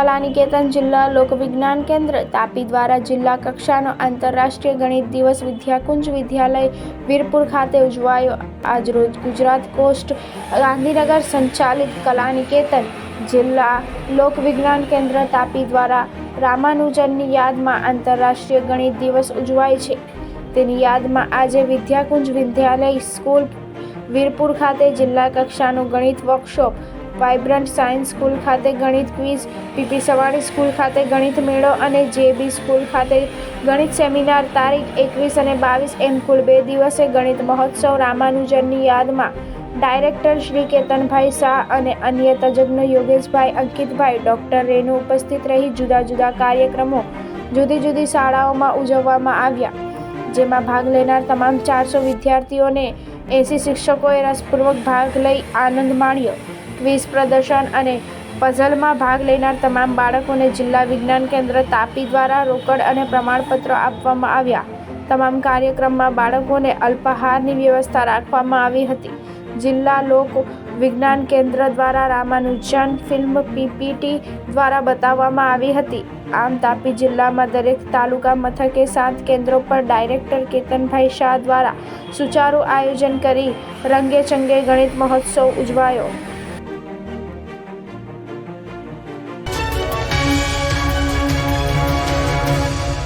કલાનિકેતન જિલ્લા લોકવિજ્ઞાન કેન્દ્ર, તાપી દ્વારા જિલ્લા કક્ષાનો આંતરરાષ્ટ્રીય ગણિત દિવસ વિદ્યાકુંજ વિદ્યાલય, વીરપુર ખાતે ઉજવાયો આજરોજ ગુજરાત કોસ્ટ ગાંધીનગર સંચાલિત કલાનિકેતન જિલ્લા લોકવિજ્ઞાન કેન્દ્ર, તાપી દ્વારા રામાનુજનની યાદમાં આંતરરાષ્ટ્રીય ગણિત દિવસ ઉજવાય છે. તેની યાદમાં આજે વિદ્યાકુંજ વિદ્યાલય સ્કૂલ, વીરપુર ખાતે જિલ્લા કક્ષાનો ગણિત વર્કશોપ વાઇબ્રન્ટ સાયન્સ સ્કૂલ ખાતે ગણિત ક્વિઝ, પીપી સવાણી સ્કૂલ ખાતે ગણિત મેળો અને જેબી સ્કૂલ ખાતે ગણિત સેમિનાર તારીખ એકવીસ અને બાવીસ એમ કુલ બે દિવસે ગણિત મહોત્સવ રામાનુજનની યાદમાં. ડાયરેક્ટર શ્રી કેતનભાઈ શાહ અને અન્ય તજજ્ઞ યોગેશભાઈ, અંકિતભાઈ, ડૉક્ટર રેનુ ઉપસ્થિત રહી જુદા જુદા કાર્યક્રમો જુદી જુદી શાળાઓમાં ઉજવવામાં આવ્યા, જેમાં ભાગ લેનાર તમામ ચારસો વિદ્યાર્થીઓને એંસી શિક્ષકોએ રસપૂર્વક ભાગ લઈ આનંદ માણ્યો. ક્વિઝ પ્રદર્શન અને પઝલમાં ભાગ લેનાર તમામ બાળકોને જિલ્લા વિજ્ઞાન કેન્દ્ર તાપી દ્વારા રોકડ અને પ્રમાણપત્રો આપવામાં આવ્યા. તમામ કાર્યક્રમમાં બાળકોને અલ્પાહારની વ્યવસ્થા રાખવામાં આવી હતી. જિલ્લા લોક વિજ્ઞાન કેન્દ્ર દ્વારા રામાનુજન ફિલ્મ પીપીટી દ્વારા બતાવવામાં આવી હતી. આમ, તાપી જિલ્લામાં દરેક તાલુકા મથકે સાત કેન્દ્રો પર ડાયરેક્ટર કેતનભાઈ શાહ દ્વારા સુચારુ આયોજન કરી રંગે ચંગે ગણિત મહોત્સવ ઉજવાયો.